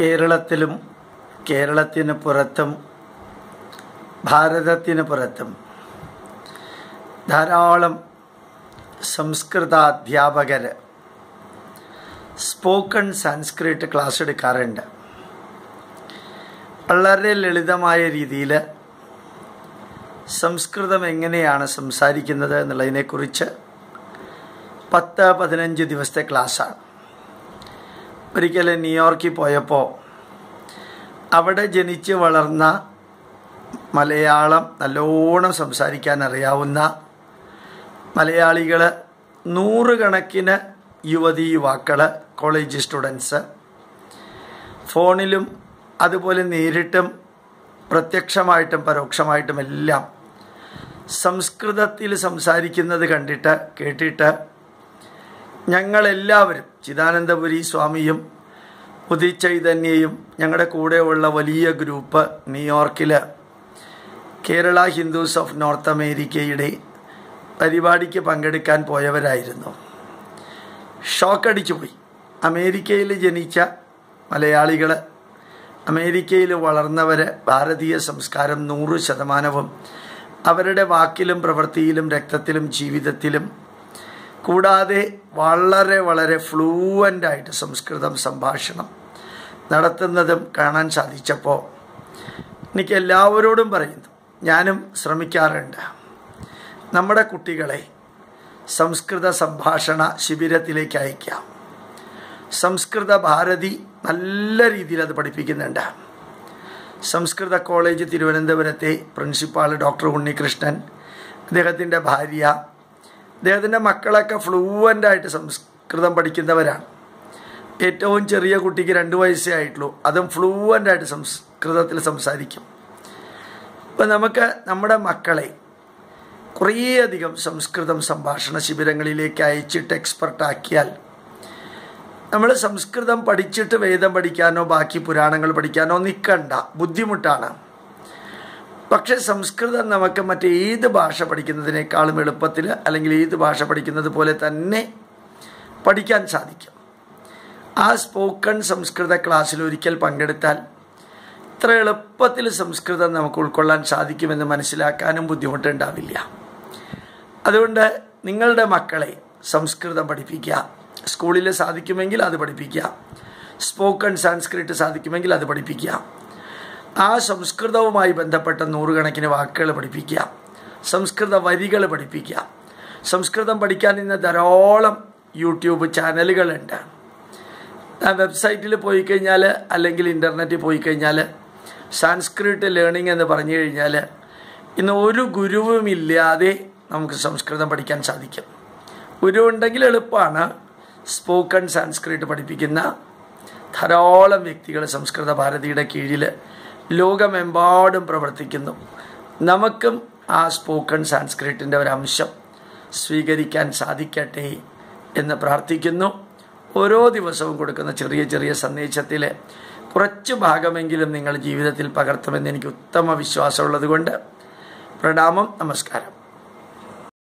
കേരളത്തിലും കേരളത്തിന് പുറത്തും ഭാരതത്തിന് പുറത്തും ധാരാളം സംസ്കൃത അധ്യാപകർ സ്പോക്കൺ സാൻസ്ക്രിറ്റ് ക്ലാസ് എടുക്കാറുണ്ട്. വളരെ ലളിതമായ രീതിയിൽ സംസ്കൃതം എങ്ങനെയാണ് സംസാരിക്കുന്നത് എന്നുള്ളതിനെക്കുറിച്ച് പത്ത് പതിനഞ്ച് ദിവസത്തെ ക്ലാസ്സാണ്. ഒരിക്കൽ ന്യൂയോർക്കിൽ പോയപ്പോൾ അവിടെ ജനിച്ച് വളർന്ന മലയാളം നല്ലോണം സംസാരിക്കാൻ അറിയാവുന്ന മലയാളികൾ നൂറുകണക്കിന് യുവതി യുവാക്കൾ കോളേജ് സ്റ്റുഡൻസ് ഫോണിലും അതുപോലെ നേരിട്ടും പ്രത്യക്ഷമായിട്ടും പരോക്ഷമായിട്ടും എല്ലാം സംസ്കൃതത്തിൽ സംസാരിക്കുന്നത് കണ്ടിട്ട് കേട്ടിട്ട് ഞങ്ങളെല്ലാവരും ചിദാനന്ദപുരി സ്വാമിയും ഉദിച്ചൈതന്യയും ഞങ്ങളുടെ കൂടെയുള്ള വലിയ ഗ്രൂപ്പ് ന്യൂയോർക്കിൽ കേരള ഹിന്ദുസ് ഓഫ് നോർത്ത് അമേരിക്കയുടെ പരിപാടിക്ക് പങ്കെടുക്കാൻ പോയവരായിരുന്നു. ഷോക്കടിച്ചു പോയി അമേരിക്കയിൽ ജനിച്ച മലയാളികൾ അമേരിക്കയിൽ വളർന്നവർ ഭാരതീയ സംസ്കാരം നൂറ് ശതമാനവും അവരുടെ വാക്കിലും പ്രവൃത്തിയിലും രക്തത്തിലും ജീവിതത്തിലും കൂടാതെ വളരെ വളരെ ഫ്ലൂവന്റായിട്ട് സംസ്കൃതം സംഭാഷണം നടത്തുന്നതും കാണാൻ സാധിച്ചപ്പോൾ എനിക്ക് എല്ലാവരോടും പറയുന്നു ഞാനും ശ്രമിക്കാറുണ്ട്. നമ്മുടെ കുട്ടികളെ സംസ്കൃത സംഭാഷണ ശിബിരത്തിലേക്ക് അയക്കാം. സംസ്കൃത ഭാരതി നല്ല രീതിയിൽ അത് പഠിപ്പിക്കുന്നുണ്ട്. സംസ്കൃത കോളേജ് തിരുവനന്തപുരത്തെ പ്രിൻസിപ്പാൾ ഡോക്ടർ ഉണ്ണികൃഷ്ണൻ അദ്ദേഹത്തിന്റെ ഭാര്യ അദ്ദേഹത്തിന്റെ മക്കളൊക്കെ ഫ്ലൂവന്റായിട്ട് സംസ്കൃതം പഠിക്കുന്നവരാണ്. ഏറ്റവും ചെറിയ കുട്ടിക്ക് രണ്ട് വയസ്സേ ആയിട്ടുള്ളൂ. അതും ഫ്ലൂവന്റായിട്ട് സംസ്കൃതത്തിൽ സംസാരിക്കും. ഇപ്പം നമുക്ക് നമ്മുടെ മക്കളെ കുറേയധികം സംസ്കൃതം സംഭാഷണ ശിബിരങ്ങളിലേക്ക് അയച്ചിട്ട് എക്സ്പെർട്ടാക്കിയാൽ നമ്മൾ സംസ്കൃതം പഠിച്ചിട്ട് വേദം പഠിക്കാനോ ബാക്കി പുരാണങ്ങൾ പഠിക്കാനോ നിൽക്കണ്ട ബുദ്ധിമുട്ടാണ്. പക്ഷെ സംസ്കൃതം നമുക്ക് മറ്റേത് ഭാഷ പഠിക്കുന്നതിനേക്കാളും എളുപ്പത്തിൽ അല്ലെങ്കിൽ ഏത് ഭാഷ പഠിക്കുന്നത് പോലെ തന്നെ പഠിക്കാൻ സാധിക്കും. ആ സ്പോക്കൺ സംസ്കൃത ക്ലാസ്സിൽ ഒരിക്കൽ പങ്കെടുത്താൽ ഇത്ര എളുപ്പത്തിൽ സംസ്കൃതം നമുക്ക് ഉൾക്കൊള്ളാൻ സാധിക്കുമെന്ന് മനസ്സിലാക്കാനും ബുദ്ധിമുട്ടുണ്ടാവില്ല. അതുകൊണ്ട് നിങ്ങളുടെ മക്കളെ സംസ്കൃതം പഠിപ്പിക്കുക. സ്കൂളിൽ സാധിക്കുമെങ്കിൽ അത് പഠിപ്പിക്കുക. സ്പോക്കൺ സാൻസ്ക്രിറ്റ് സാധിക്കുമെങ്കിൽ അത് പഠിപ്പിക്കുക. ആ സംസ്കൃതവുമായി ബന്ധപ്പെട്ട നൂറുകണക്കിന് വാക്കുകൾ പഠിപ്പിക്കുക സംസ്കൃത വരികൾ പഠിപ്പിക്കുക. സംസ്കൃതം പഠിക്കാൻ ഇന്ന് ധാരാളം യൂട്യൂബ് ചാനലുകളുണ്ട്. ആ വെബ്സൈറ്റിൽ പോയി കഴിഞ്ഞാൽ അല്ലെങ്കിൽ ഇന്റർനെറ്റിൽ പോയി കഴിഞ്ഞാൽ സാൻസ്ക്രിറ്റ് ലേണിംഗ് എന്ന് പറഞ്ഞു കഴിഞ്ഞാൽ ഇന്ന് ഒരു ഗുരുവുമില്ലാതെ നമുക്ക് സംസ്കൃതം പഠിക്കാൻ സാധിക്കും. ഗുരു ഉണ്ടെങ്കിൽ എളുപ്പമാണ് സ്പോക്കൺ സാൻസ്ക്രിറ്റ് പഠിപ്പിക്കുന്ന ധാരാളം വ്യക്തികൾ സംസ്കൃത ഭാരതിയുടെ കീഴിൽ ലോകമെമ്പാടും പ്രവർത്തിക്കുന്നു. നമുക്കും ആ സ്പോക്കൺ സാൻസ്ക്രിറ്റിന്റെ ഒരു അംശം സ്വീകരിക്കാൻ സാധിക്കട്ടെ എന്ന് പ്രാർത്ഥിക്കുന്നു. ഓരോ ദിവസവും കൊടുക്കുന്ന ചെറിയ ചെറിയ സന്ദേശത്തിലെ കുറച്ച് ഭാഗമെങ്കിലും നിങ്ങൾ ജീവിതത്തിൽ പകർത്തുമെന്ന് എനിക്ക് ഉത്തമ വിശ്വാസമുള്ളതുകൊണ്ട് പ്രണാമം നമസ്കാരം.